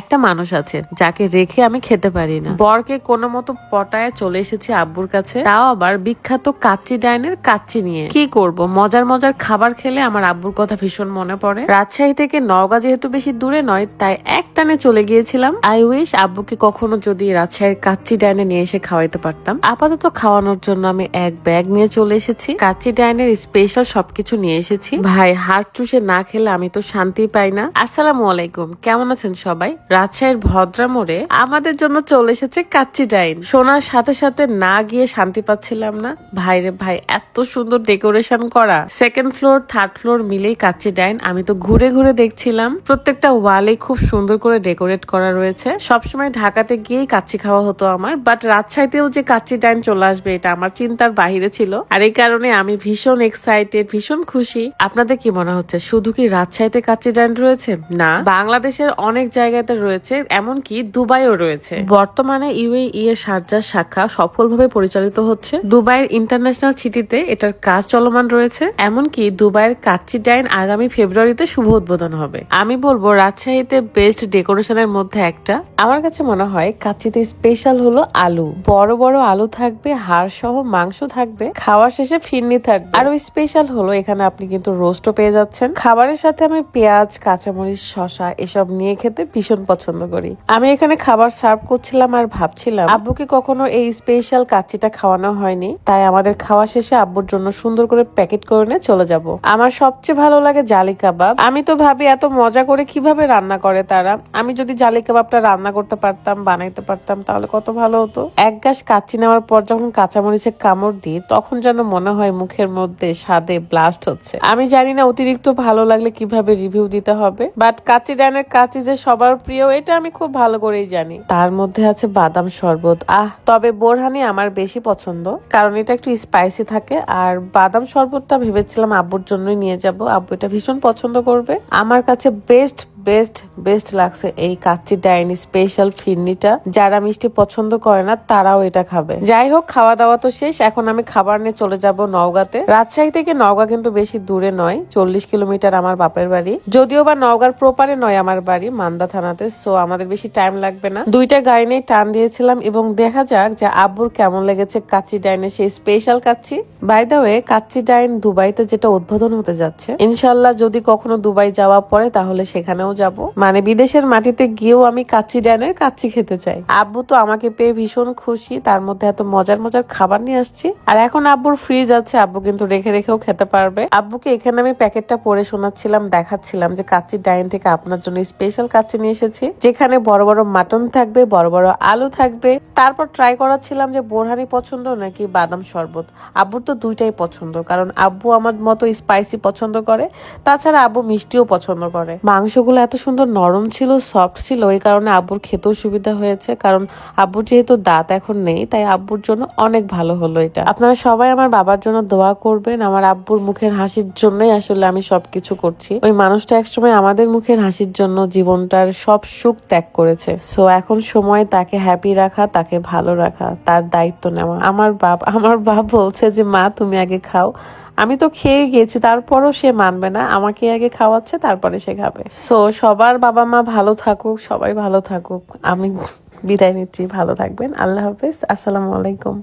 একটা মানুষ আছে, যাকে রেখে আমি খেতে পারি না। বরকে কোনো মতো পটায় চলে এসেছি আব্বুর কাছে। তাও আবার বিখ্যাত কাচ্চি ডাইনের কাচ্চি নিয়ে। কি করব? মজার মজার খাবার খেলে আমার আব্বুর কথা ভীষণ মনে পড়ে। রাজশাহী থেকে নওগাঁ যেহেতু বেশি দূরে নয়, তাই এক টানে চলে গিয়েছিলাম। আই উইশ আব্বুকে কখনো যদি রাজশাহীর কাচ্চি ডাইনে নিয়ে এসে খাওয়াইতে পারতাম। আপাতত খাওয়ানোর জন্য আমি এক ব্যাগ নিয়ে চলে এসেছি। কাচ্চি ডাইনের স্পেশাল সবকিছু নিয়ে এসেছি। ভাই হাট চুষে না খেলে আমি তো শান্তি পাই না। আসসালামু আলাইকুম। কেমন আছেন সবাই? রাজশাহীর ভদ্রা মোড়ে আমাদের জন্য চলে এসেছে কাচ্চি ডাইন। শোনার সাথে সাথে না গিয়ে শান্তি পাচ্ছিলাম না। ভাইরে ভাই, এত সুন্দর ডেকোরেশন করা। সেকেন্ড ফ্লোর, থার্ড ফ্লোর মিলেই কাচ্চি ডাইন। আমি তো ঘুরে ঘুরে দেখছিলাম। প্রত্যেকটা ওয়ালে খুব সুন্দর করে ডেকোরেট করা রয়েছে। সবসময় ঢাকাতে গিয়েই কাচ্চি খাওয়া হতো আমার। বাট রাজশাহীতেও যে কাচ্চি ডাইন চলে আসবে, এটা আমার চিন্তার বাহিরে ছিল। আর এই কারণে আমি ভীষণ এক্সাইটেড ভীষণ খুশি। আপনাদের কি মনে হচ্ছে, শুধু কি রাজশাহীতে কাচ্চি ডাইন রয়েছে? না। বাংলাদেশের অনেক জায়গাতে রয়েছে, এমনকি দুবাইও রয়েছে। বর্তমানে ইউএই এর সার্জার শাখা সফলভাবে পরিচালিত হচ্ছে। দুবাইয়ের ইন্টারন্যাশনাল সিটিতে এটার কাজ চলমান রয়েছে। এমনকি দুবাইয়ের কাচ্চি ডাইন আগামী ফেব্রুয়ারিতে শুভ উদ্বোধন হবে। আমি বলব, রাজশাহীতে বেস্ট ডেকোরেশনের মধ্যে একটা। আমার কাছে মনে হয়, কাচ্চিতে স্পেশাল হলো আলু। বড় বড় আলু থাকবে, হাড় সহ মাংস থাকবে, খাওয়ার শেষে ফিরনি থাকবে। আর ওই স্পেশাল হলো, এখানে আপনি কিন্তু রোস্টও পেয়ে যাচ্ছেন। খাবারের সাথে আমি পেঁয়াজ, কাঁচামরিচ শশা এসব নিয়ে খেতে ভীষণ পছন্দ করি। আমি এখানে খাবার সার্ভ করছিলাম আর ভাবছিলাম, আব্বুকে কখনো এই স্পেশাল কাচ্চিটা খাওয়ানো হয়নি। তাই আমাদের খাওয়া শেষে আব্বুর জন্য সুন্দর করে প্যাকেট করে নিয়ে চলে যাব। আমার সবচেয়ে ভালো লাগে জালি কাবাব। আমি তো ভাবি এত মজা করে কীভাবে রান্না করে তারা। আমি যদি জালি কাবাবটা রান্না করতে পারতাম, বানাইতে পারতাম, তাহলে কত ভালো হতো। এক গাছ কাচ্চি নেওয়ার পর যখন কাঁচামরিচের কামড় দিই, তখন যেন মনে হয় মুখের মধ্যে স্বাদে ব্লাস্ট হচ্ছে। আমি জানি না অতিরিক্ত ভালো লাগলে কীভাবে রিভিউ দিতে হবে বাট কাচ্চি ডানের কাচ্চি যে সবার প্রিয় এটা আমি খুব ভালো করেই জানি। তার মধ্যে আছে বাদাম শরবত। আহ, তবে বোরহানি আমার বেশি পছন্দ, কারণ এটা একটু স্পাইসি থাকে। আর বাদাম শরবতটা ভেবেছিলাম আব্বুর জন্যই নিয়ে যাব। আব্বু এটা ভীষণ পছন্দ করবে। আমার কাছে বেস্ট বেস্ট বেস্ট লাগছে এই কাচ্চি ডাইনি স্পেশাল ফিরনিটা। যারা মিষ্টি পছন্দ করে না, তারাও এটা খাবে। যাই হোক খাওয়া দাওয়া তো শেষ। এখন আমি খাবার নিয়ে চলে যাব নওগাঁতে। রাজশাহী থেকে নওগাঁ কিন্তু বেশি দূরে নয়, চল্লিশ কিলোমিটার আমার বাপের বাড়ি। যদিও বা নওগাঁর প্রপারে নয় আমার বাড়ি, মান্দা থানাতে সো আমাদের বেশি টাইম লাগবে না। দুইটা গাড়ি নিয়ে টান দিয়েছিলাম এবং দেখা যাক যে আব্বুর কেমন লেগেছে কাচ্চি ডাইনে সেই special kacchi. By the way kacchi dine দুবাইতে যেটা উদ্বোধন হতে যাচ্ছে ইনশাল্লাহ যদি কখনো দুবাই যাওয়া পড়ে, তাহলে সেখানেও যাব। মানে বিদেশের মাটিতে গিয়েও আমি কাচ্চি ডাইনের কাচ্চি খেতে চাই। আব্বু তো আমাকে পেয়ে ভীষণ খুশি, তার মধ্যে এত মজার মজার খাবার নিয়ে আসছি। আর এখন আব্বুর ফ্রিজ আছে, আব্বু কিন্তু রেখে রেখেও খেতে পারবে। আব্বুকে এখানে আমি প্যাকেটটা পরে শোনাচ্ছিলাম, দেখাচ্ছিলাম যে কাচ্চি ডাইন থেকে আপনার জন্য স্পেশাল কাচ্চি নিয়ে এসেছি। যেখানে বড় বড় মাটন থাকবে, বড় বড় আলু থাকবে। তারপর ট্রাই করাচ্ছিলাম যে বোরহানি পছন্দ নাকি বাদাম শরবত। আব্বুর তো দুইটাই পছন্দ, কারণ আব্বু আমার মতো স্পাইসি পছন্দ করে, তাছাড়া আব্বু মিষ্টিও পছন্দ করে। মাংসগুলো এত সুন্দর নরম ছিল সফট ছিল, এই কারণে আব্বুর খেতেও সুবিধা হয়েছে। কারণ আব্বুর যেহেতু দাঁত এখন নেই, তাই আব্বুর জন্য অনেক ভালো হলো এটা। আপনারা সবাই আমার বাবার জন্য দোয়া করবেন। আমার আব্বুর মুখের হাসির জন্যই আসলে আমি সবকিছু করছি। ওই মানুষটা একসময় আমাদের মুখের হাসির জন্য জীবনটার সব সুখ ত্যাগ করেছে। সো এখন সময় তাকে হ্যাপি রাখা, তাকে ভালো রাখা, তার দায়িত্ব নেওয়া। আমার বাপ আমার বাপ বলছে যে, মা, তুমি আগে খাও। আমি তো খেয়ে গিয়েছি, তারপরও সে মানবে না। আমাকে আগে খাওয়াচ্ছে, তারপরে সে খাবে। সো সবার বাবা মা ভালো থাকুক, সবাই ভালো থাকুক। আমি বিদায় নিচ্ছি, ভালো থাকবেন। আল্লাহ হাফিজ, আসসালামু আলাইকুম।